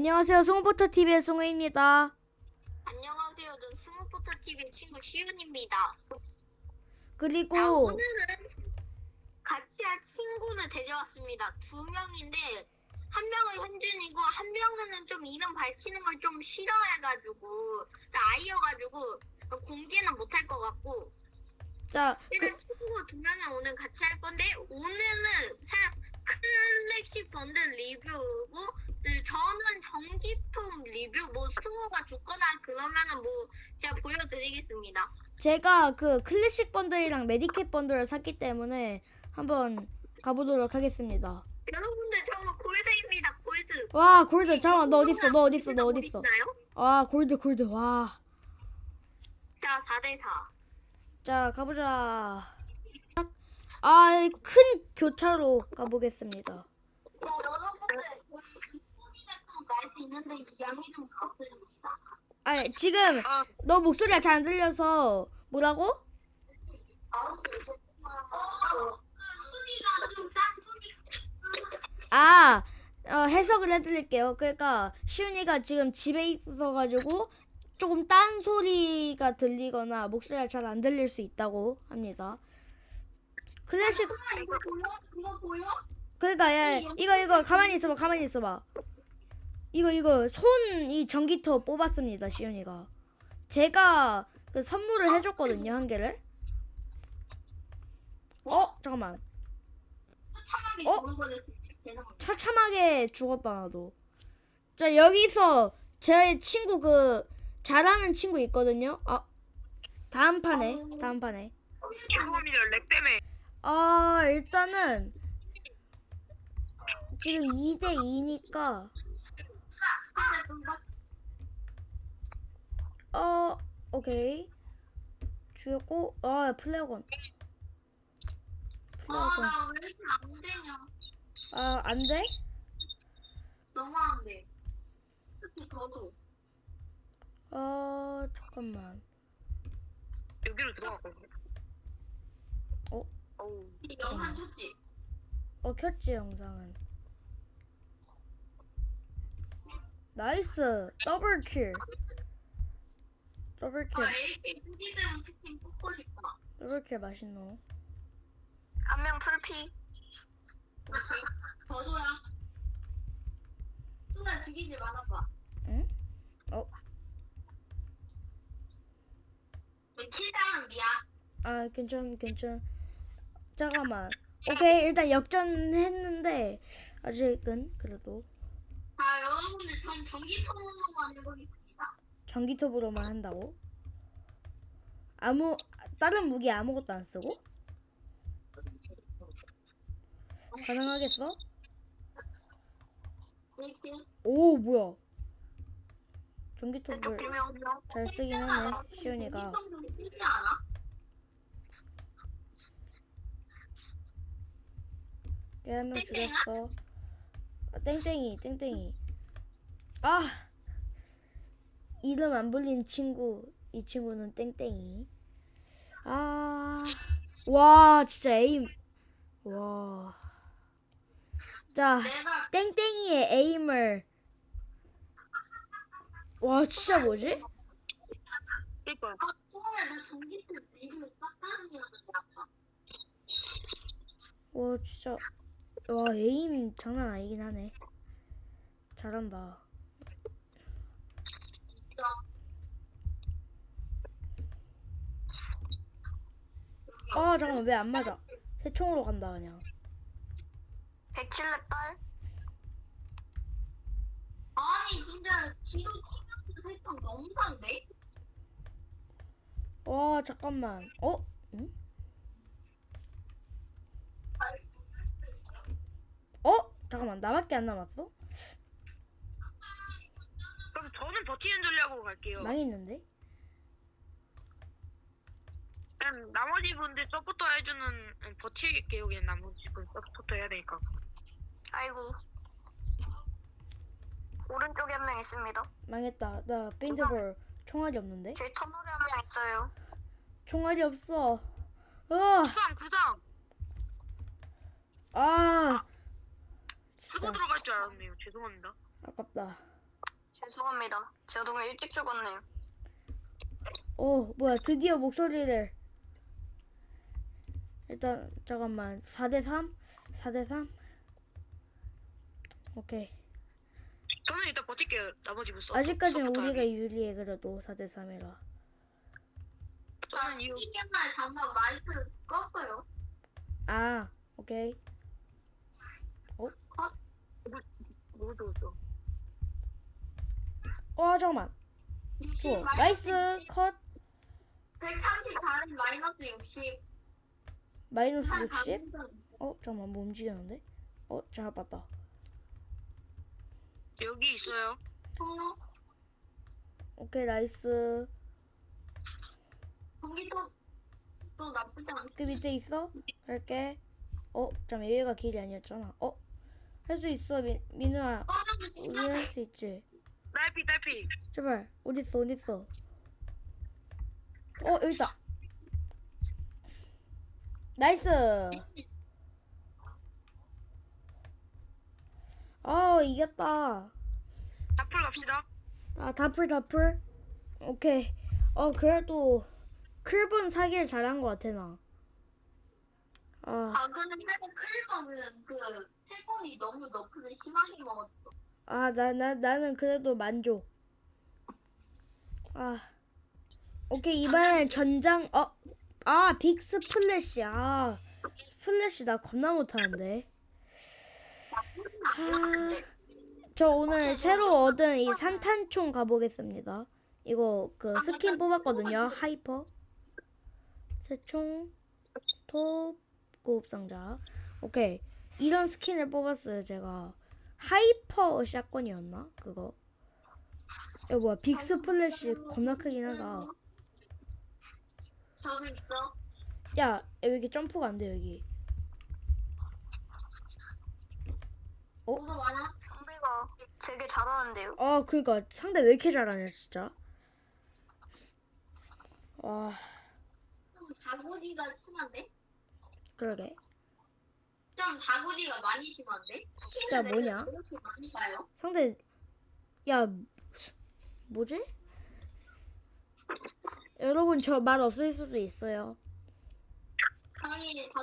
안녕하세요. 송포터 TV의 송우입니다. 안녕하세요. 전 스무포터 TV의 친구 시은입니다. 그리고 자, 오늘은 같이 할 친구를 데려왔습니다. 두 명인데 한 명은 현준이고 한 명은 좀 이름 밝히는 걸 좀 싫어해가지고 아이여가지고 공개는 못할 것 같고 자, 일단 친구 두 명이 오늘 같이 할 건데 오늘은 사, 클래식 번드 리뷰고 네, 저는 전기품 리뷰 뭐 승우가 죽거나 그러면은 뭐 제가 보여드리겠습니다. 제가 그 클래식 번들이랑 메디캣 번들을 샀기 때문에 한번 가보도록 하겠습니다. 여러분들 저는 골드입니다. 골드. 와, 골드. 잠깐만, 너 어딨어? 너 어딨어? 너 어딨어? 있나요? 와, 골드, 골드. 와. 자 4대 4. 자, 가보자. 아, 큰 교차로 가보겠습니다. 어, 여러분들 있는데 양이 좀. 아, 지금 너 목소리가 잘 안 들려서 뭐라고? 소리. 아, 어, 해석을 해드릴게요. 그러니까 시윤이가 지금 집에 있어가지고 조금 딴 소리가 들리거나 목소리가 잘 안 들릴 수 있다고 합니다. 클래식 아, 이거 보여? 이거 보여? 그러니까 야, 이거 이거 가만히 있어봐 가만히 있어봐. 이거 이거 손 이 전기톱 뽑았습니다 시윤이가. 제가 그 선물을 해줬거든요 한 개를. 어 잠깐만 참하게 어? 보는 거는 죄송합니다. 처참하게 죽었다 나도. 자 여기서 제 친구 그 잘하는 친구 있거든요. 아 다음 판에 다음 판에. 죄송합니다. 렉 때문에. 아 일단은 지금 2대 2니까 어 오케이 죽였고 아 플레어건 플레어건 아 나 왜 이렇게 안 되냐? 아 안 돼? 너무 안 돼. 특히 저도. 아 잠깐만 여기로 들어갔거든요. 어? 어우. 이 영상 쳤지? 어 켰지 영상은 나이스 더블 킬 아 후기들은 채팅 뽑고 싶다. 더블킬 맛있노 한 명 풀피. 오케이. 저도야. 순간 죽이지 말아봐. 응? 어? 킬당은 미안. 아 괜찮 괜찮 잠깐만 오케이 일단 역전했는데 아직은 그래도 자 여러분들 전 전기통만 해보겠습니다. 전기톱으로만 한다고? 아무 다른 무기 아무것도 안 쓰고? 가능하겠어? 오 뭐야? 전기톱을 두명 잘 쓰긴 하네 않아? 얘한명 죽였어. 아, 땡땡이 땡땡이. 아 이름 안 불린 친구 이 친구는 땡땡이. 아와 진짜 에임. 와자 땡땡이의 에임을. 와 진짜 뭐지? 아, 와 진짜. 와 에임 장난 아니긴 하네. 잘한다 아 잠깐만 왜 안 맞아 새총으로 간다 그냥 107렙 딸? 아니 진짜 뒤로 튀면서 살짝 너무 산데? 와 잠깐만 어? 응? 어? 잠깐만 나밖에 안 남았어? 버티는 전략으로 갈게요. 망했는데? 그냥 나머지 분들 서포터 해주는 음, 버티게요. 그냥 나머지 분 서포터 해야 되니까. 아이고 오른쪽에 한 명 있습니다 망했다 나 페인트볼 총알이 없는데? 저희 터널에 한 명 있어요 총알이 없어 으아 구상 구상. 아 쓰고 진짜 들어갈 줄 알았네요. 죄송합니다. 아깝다 죄송합니다. 제가 너무 일찍 죽었네요. 오 뭐야 드디어 목소리를 일단 잠깐만 4대3? 4대3? 오케이 저는 일단 버틸게요. 나머지 분 써. 아직까지는 우리가. 유리해 그래도 4대3이라 저는 이거 이게만 잠깐 마이크 껐어요. 아 오케이 뭐 줬어? 어 잠깐만 좋아 나이스 컷 134는 마이너스 60. 마이너스 60? 어 잠깐만 뭐 움직이는데? 어잘 봤다 여기 있어요. 통로 오케이 나이스 전기톱 또 나쁘지 않아. 그 밑에 있어? 할게 어 잠깐만 여기가 길이 아니었잖아 어? 할 수 있어 미, 민우야 꺼져도 우리 할 수 있지 딸피 딸피. 제발 어딨어 어딨어? 어 여기 있다. 나이스! 어 이겼다. 앞으로 갑시다. 아 다풀 다풀? 오케이. 어 그래도 클본 사기를 잘한 것 같아 나. 아, 아 근데 클버는 그 태권이 너무 너프를 심하게 먹었어. 아, 나, 나, 나는 그래도 만족. 아, 오케이, 이번엔 전장, 어, 아, 빅 스플래시, 아, 스플래시 나 겁나 못하는데. 아, 저 오늘 새로 얻은 이 산탄총 가보겠습니다. 이거 그 스킨 뽑았거든요, 하이퍼. 새총, 톱, 고급상자. 오케이, 이런 스킨을 뽑았어요, 제가. 하이퍼 샷건이었나? 그거. 야 뭐야 빅 스 플래시 겁나 크긴 하다. 저도 있어. 야 여기 점프가 안 돼 여기. 어? 많아? 상대가 되게 잘하는데요. 아 그니까 상대 왜 이렇게 잘하냐 진짜. 와좀 다구리가 심한데? 그러게. 좀 다구리가 많이 심한데? 진짜 뭐냐? 이렇게 많이 가요? 상대 야 뭐지? 여러분 저 말 없을 수도 있어요. 아니 다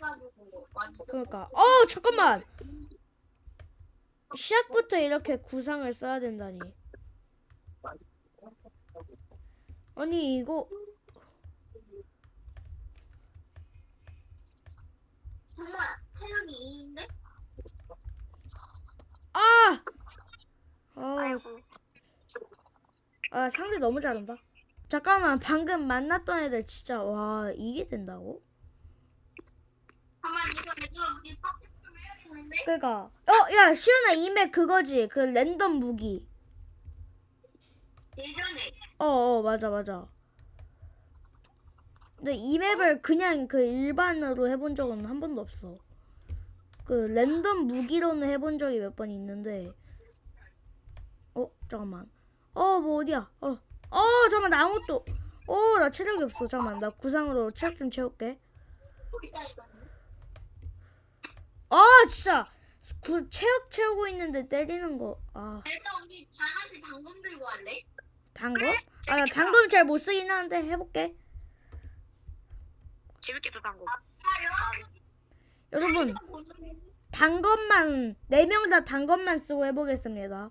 완전. 그러니까 어 잠깐만 시작부터 이렇게 구상을 써야 된다니 아니 이거 정말 체력이 2인데? 아! 아, 아이고. 아 상대 너무 잘한다. 잠깐만 방금 만났던 애들 진짜 와 이게 된다고? 가만 이거 얘들아 우리 빡빡 좀 해야겠는데? 그니까. 어야 시윤아 이맥 그거지. 그 랜덤 무기. 예전에? 어어 맞아 맞아. 근데 이 맵을 그냥 그 일반으로 해본 적은 한 번도 없어. 그 랜덤 무기로는 해본 적이 몇 번 있는데. 어 잠깐만 어 뭐 어디야? 어 어 잠깐만 나 아무것도. 어 나 체력이 없어. 잠깐만 나 구상으로 체력 좀 채울게. 아 진짜. 구, 체력 채우고 있는데 때리는 거 아. 일단 우리 장한테 당근 들고 갈래? 당금? 아나 당금 잘못 쓰긴 하는데 해볼게. 재밌겠다 당구. 아 여러분 여러분 보는 단것만 네 명다 단것만 쓰고 해보겠습니다.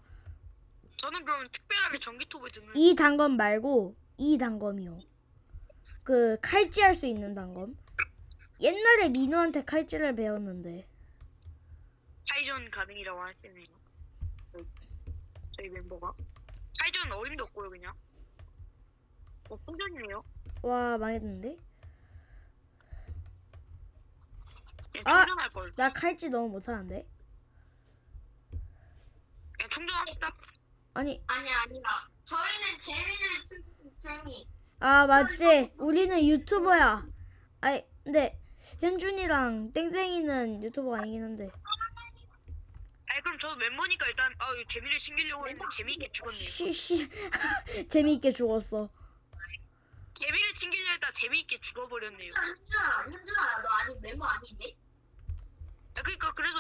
저는 그럼 특별하게 전기톱을 듣는. 이 단검 말고 이 단검이요. 그 칼질할 수 있는 단검. 옛날에 민우한테 칼질을 배웠는데 사이전 가능이라고 하시네요. 저희- 저희 멤버가. 사이전은 어림도 없고요 그냥. 어 충전이네요. 와 망했는데? 그냥 아! 충전할 걸. 나 칼질 너무 못하는데? 그냥 충전합시다. 아니 아니 아니라 저희는 재미를 재미. 아 맞지 우리는 유튜버야. 아이 근데 현준이랑 땡땡이는 유튜버가 아니긴 한데 아니 그럼 저도 멤버니까 일단 아 이거 재미를 챙기려고 했는데 재미있게 죽었네요. 쉬쉬 재미있게 죽었어. 재미를 챙기려 했다 재미있게 죽어버렸네요. 현준아 현준아 너 아직 멤버 아닌데? 아, 그러니까 그래서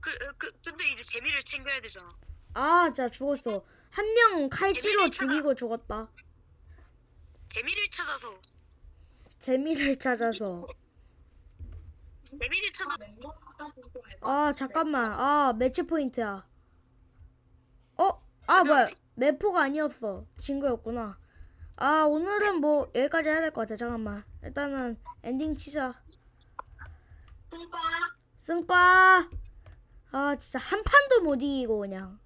그, 그 근데 이제 재미를 챙겨야 되잖아. 아, 진짜 죽었어. 한명 찾아. 죽이고 죽었다. 재미를 찾아서 재미를 찾아서. 재미를 찾아 아, 잠깐만. 아, 매치 포인트야. 어? 아, 뭐야. 매포가 아니었어. 진 거였구나. 아, 오늘은 뭐 여기까지 해야 될 것 같아. 잠깐만. 일단은 엔딩 치자. 승바. 승빠. 아, 진짜 한 판도 못 이기고 그냥.